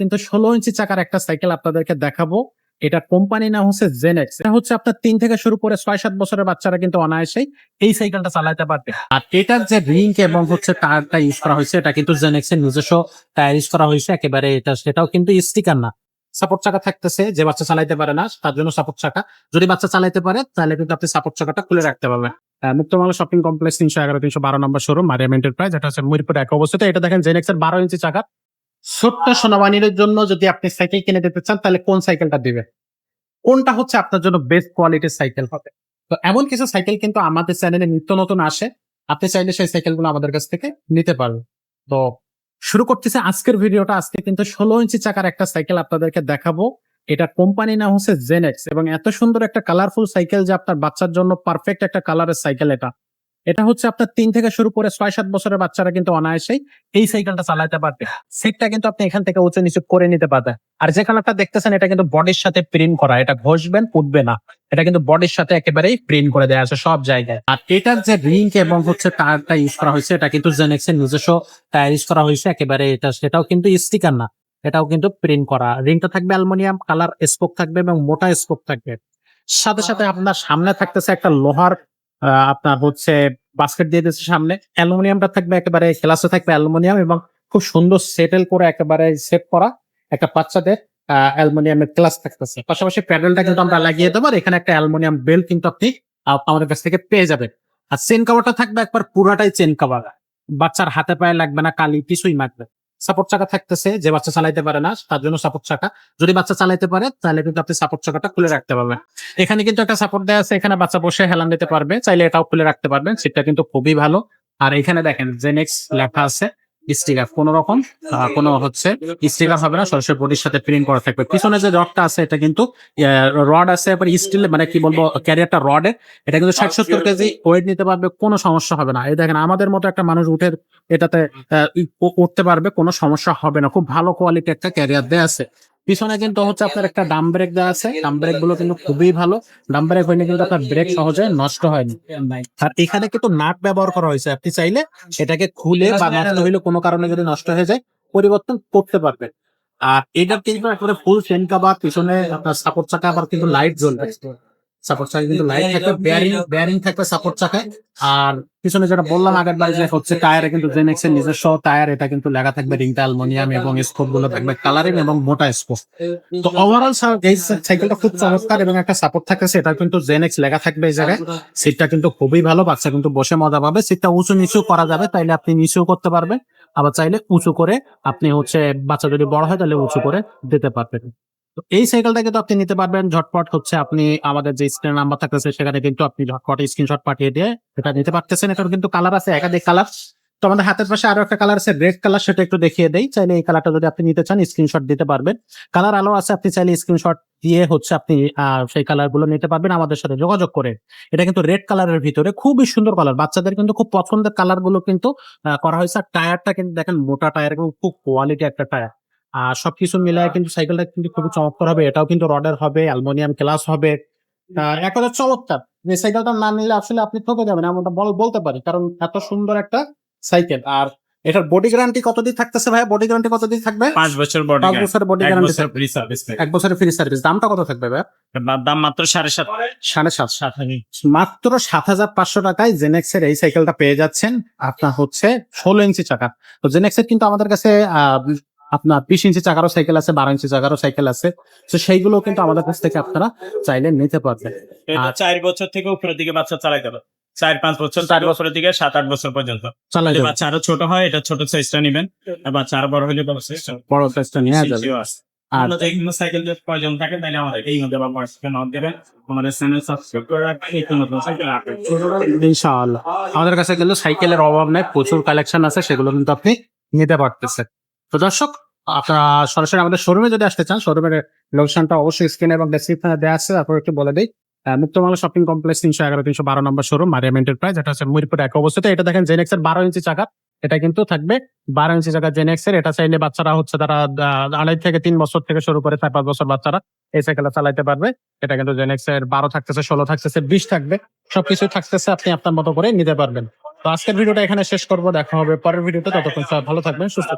কিন্তু ষোলো ইঞ্চি চাকার একটা সাইকেল আপনাদেরকে দেখাবো। এটা কোম্পানি নাম হচ্ছে জেনেক্স এটা হচ্ছে আপনার তিন থেকে শুরু করে ছয় সাত বছরের বাচ্চারা কিন্তু অনায়াসেই এই সাইকেলটা চালাতে পারবে। আর এটার যে রিং এবং হচ্ছে টায়ারটা ইউজ করা হয়েছে, এটা কিন্তু জেনেক্স এর নিজস্ব টায়ার ইউজ করা হয়েছে। একেবারে এটা, সেটাও কিন্তু স্টিকার না। সাপোর্ট চাকা থাকতেছে, যে বাচ্চা চালাইতে পারে না, তার জন্য সাপোর্ট চাকা। যদি বাচ্চা চালাইতে পারে, তাহলে কিন্তু আপনি সাপোর্ট চাকাটা খুলে রাখতে পারবেন। মুক্তমালা শপিং কমপ্লেক্স তিনশো এগারো, তিনশো বারো নম্বর শোরুম মারিয়াম এন্টারপ্রাইজ এটা হচ্ছে মিরপুর এক অবস্থিত। এটা দেখেন জেনেক্স এর বারো ইঞ্চি চাকা। ছোট্ট সোনাবানির জন্য যদি আপনি সাইকেল কিনে দিতে চান, তাহলে কোন সাইকেলটা দিবে কোনটা হচ্ছে আপনার জন্য বেস্ট কোয়ালিটির সাইকেল হবে? তো এমন কিছু সাইকেল কিন্তু আমাদের চ্যানেলে নিত্য নতুন আসে। আপনি চাইলে সেই সাইকেলগুলো আমাদের কাছ থেকে নিতে পারবেন তো শুরু করতেছে আজকের ভিডিওটা। আজকে কিন্তু ষোলো ইঞ্চি চাকার একটা সাইকেল আপনাদেরকে দেখাবো। এটা কোম্পানি নাম হচ্ছে জেনেক্স এবং এত সুন্দর একটা কালারফুল সাইকেল যে আপনার বাচ্চার জন্য পারফেক্ট একটা কালারের সাইকেল এটা। এটা হচ্ছে আপনার তিন থেকে শুরু করে ছয়, সাত বছরের বাচ্চারা কিন্তু অনায়াসেই এই সাইকেলটা চালাতে পারবে। সিটটা কিন্তু আপনি এখান থেকে উঁচু নিচু করে নিতে পারবেন। আর যে কালারটা দেখতেছেন, এটা কিন্তু বডির সাথে প্রিন্ট করা। এটা ঘষবেন উঠবে না। এটা কিন্তু বডির সাথে একেবারেই প্রিন্ট করে দেওয়া আছে সব জায়গায়। আর এটার যে রিং এবং হচ্ছে টায়ারটা ইউজ করা হয়েছে, এটা কিন্তু জেনেক্স এর নিজস্ব টায়ার ইউজ করা হয়েছে। একেবারে এটা, সেটাও কিন্তু স্টিকার না। এটাও কিন্তু প্রিন্ট করা। রিংটা থাকবে অ্যালুমিনিয়াম কালার স্পোক থাকবে এবং মোটা স্পোক থাকবে। সাথে সাথে আপনার সামনে থাকতেছে একটা লোহার আপনার হচ্ছে বাস্কেট দিয়ে দিয়েছে সামনে। অ্যালুমিনিয়ামটা থাকবে একেবারে ক্লাসে থাকবে অ্যালুমিনিয়াম এবং খুব সুন্দর সেটেল করে একেবারে সেট করা একটা বাচ্চাদের অ্যালুমিনিয়ামের ক্লাস থাকতেছে। পাশাপাশি প্যাডেলটা কিন্তু আমরা লাগিয়ে দেবো এখানে একটা অ্যালুমিনিয়াম বেল্ট কিন্তু আপনি আমাদের কাছ থেকে পেয়ে যাবেন। আর চেন কাভারটা থাকবে একবার পুরাটাই চেন কাভার বাচ্চার হাতে পায়ে লাগবে না, কালি কিছুই মারবে সাপোর্ট চাকা থাকতেছে, যে বাচ্চা চালাইতে পারে না, তার জন্য সাপোর্ট চাকা। যদি বাচ্চা চালাইতে পারে, তাহলে কিন্তু আপনি সাপোর্ট চাকাটা খুলে রাখতে পারবেন। এখানে কিন্তু একটা সাপোর্ট দেওয়া আছে, এখানে বাচ্চা বসে হেলান দিতে পারবে, চাইলে এটাও খুলে রাখতে পারবেন সিটটা কিন্তু খুবই ভালো। আর এখানে দেখেন যে নেক্সট লেখা আছে স্টিকার কোন রকম কোনো হচ্ছে স্টিকার হবে না সরাসরি বডির সাথে প্রিন্ট করা থাকবে। পিছনে যে রডটা আছে এটা কিন্তু রড আছে এবার স্টিল মানে কি বলব ক্যারিয়ারটা রডের এটা কিন্তু ষাট সত্তর কেজি ওয়েট নিতে পারবে কোনো সমস্যা হবে না। এই দেখেন আমাদের মতো একটা মানুষ উঠে এটাতে উঠতে পারবে কোনো সমস্যা হবে না। খুব ভালো কোয়ালিটি একটা ক্যারিয়ার দেয়া আছে। পিছনে কিন্তু হচ্ছে আপনার একটা ডাম ব্রেক দেওয়া আছে। ডাম ব্রেকগুলো কিন্তু খুবই ভালো। ডাম ব্রেক হইলে কিন্তু আপনার ব্রেক সহজে নষ্ট হয়নি আর এখানে কিন্তু নাট ব্যবহার করা হয়েছে। আপনি চাইলে এটাকে খুলে বা নষ্ট হইলে কোনো কারণে যদি নষ্ট হয়ে যায়, পরিবর্তন করতে পারবেন। আর এটা কিন্তু একেবারে ফুল চেন কাবার পিছনে আপনার সাপোর্ট চাকা, আবার কিন্তু লাইট জ্বলবে। সাপোর্ট চাকা কিন্তু লাইট থাকবে বেয়ারিং বেয়ারিং থাকবে সাপোর্ট চাকায়। আর পিছনে যেটা বললাম আগের বার যে হচ্ছে টায়ারে কিন্তু জেনেক্স এর নিজস্ব টায়ার এটা কিন্তু লেখা থাকবে রিংটা অ্যালমোনিয়াম এবং স্কোপগুলো থাকবে কালারিং এবং মোটা স্কোপ তো ওভারঅল এই সাইকেলটা খুব চমৎকার এবং একটা সাপোর্ট থাকতেছে এটা কিন্তু জেনেক্স লেখা থাকবে এই জায়গায়। সিটটা কিন্তু খুবই ভালো বাচ্চা কিন্তু বসে মজা পাবে। সিটটা উঁচু নিচু করা যাবে তাইলে আপনি নিচু করতে পারবেন। আবার চাইলে উঁচু করে আপনি হচ্ছে বাচ্চা যদি বড় হয় তাহলে উঁচু করে দিতে পারবেন। তো এই সাইকেলটা কিন্তু আপনি নিতে পারবেন। ঝটপট হচ্ছে আপনি আমাদের যে স্ক্রিন নাম্বার থাকতেছে, সেখানে কিন্তু আপনি ঝটপট স্ক্রিনশট পাঠিয়ে দিয়ে এটা নিতে পারতেছেন। এটার কিন্তু কালার আছে, একাধিক কালার তো আমাদের হাতের পাশে আরও একটা কালার আছে রেড কালার সেটা একটু দেখিয়ে দেই। চাইলে এই কালারটা যদি আপনি নিতে চান স্ক্রিনশট দিতে পারবেন। কালার আলো আছে, আপনি চাইলে স্ক্রিনশট দিয়ে হচ্ছে আপনি সেই কালারগুলো নিতে পারবেন আমাদের সাথে যোগাযোগ করে। এটা কিন্তু রেড কালারের ভিতরে খুবই সুন্দর কালার বাচ্চাদের কিন্তু খুব পছন্দের কালারগুলো কিন্তু করা হয়েছে। আর টায়ারটা কিন্তু দেখেন, মোটা টায়ার এবং খুব কোয়ালিটি একটা টায়ার আর সবকিছু মিলায় কিন্তু সাইকেলটা কিন্তু খুবই চমৎকার হবে। এটাও কিন্তু রডের হবে অ্যালুমিনিয়াম ক্লাস হবে। এক কথা চমৎকার। যে সাইকেলটা না নিলে আসলে আপনি ঠকে যাবেন এমনটা বল বলতে পারি। কারণ এত সুন্দর একটা সাইকেল আর এটার বডি গ্যারান্টি কতদিন থাকতেছে ভাই বডি গ্যারান্টি কতদিন থাকবে? পাঁচ বছর বডি পাঁচ বছরের বডি গ্যারান্টি বছর ফ্রি সার্ভিস এক বছরের ফ্রি সার্ভিস দামটা কত থাকবে ভাই দাম মাত্র সাড়ে সাত। সাড়ে সাত। সাত মাত্র সাত হাজার পাঁচশো টাকায় জেনেক্স এর এই সাইকেলটা পেয়ে যাচ্ছেন। আপনার হচ্ছে ষোলো ইঞ্চি চাকা। তো জেনেক্স এর কিন্তু আমাদের কাছে আহ, আপনার বিশ ইঞ্চি চাকারও সাইকেল আছে বারো ইঞ্চি চাকারও সাইকেল আছে। তো সেইগুলো কিন্তু আমাদের কাছ থেকে আপনারা চাইলে নিতে পারবেন। আর- চার বছর থেকে উপরের দিকে বাচ্চা চালাইতে পারে চার পাঁচ বছর চার বছরের দিকে সাত আট বছর পর্যন্ত। চালাই বাচ্চা আরও ছোট হয় এটা ছোট সাইজটা নেবেন। বাচ্চা আরও বড় হলে বড় সাইজটা বড় সাইজটা নিয়ে যাবে। আর সাইকেল যদি প্রয়োজন থাকে তাহলে আমাদের এই মধ্যে বা নক দেবেন। আমাদের চ্যানেল সাবস্ক্রাইব করে রাখবেন। এই নতুন সাইকেল ইনশাআল্লাহ। আমাদের কাছে কিন্তু সাইকেলের অভাব নেই প্রচুর কালেকশন আছে সেগুলো কিন্তু আপনি নিতে পারতেছেন। তো দর্শক, আপনারা সরাসরি আমাদের শোরুমে যদি আসতে চান শোরুমের লোকেশনটা অবশ্যই স্ক্রিনে এবং ডেসক্রিপশনে দেওয়া আছে। তারপর একটু বলে দিই মুক্তমালা শপিং কমপ্লেক্স তিনশো এগারো, তিনশো বারো নম্বর শোরুম মারিয়াম এন্টারপ্রাইজ এটা হচ্ছে মিরপুর এক অবস্থিত। এটা দেখেন জেনেক্স এর বারো ইঞ্চি চাকা, এটা কিন্তু থাকবে বারো ইঞ্চি চাকা জেনেক্স এর এটা চাইলে বাচ্চারা হচ্ছে তারা আড়াই থেকে তিন বছর থেকে শুরু করে চার পাঁচ বছর বাচ্চারা এই সাইকেলটা চালাইতে পারবে। এটা কিন্তু জেনেক্স এর বারো থাকতেছে, ষোলো থাকতেছে, বিশ থাকবে। সবকিছু থাকতেছে, আপনি আপনার মতো করে নিতে পারবেন। তো আজকের ভিডিওটা এখানে শেষ করব, দেখা হবে পরের ভিডিওতে। ততক্ষণ ভালো থাকবেন, সুস্থ।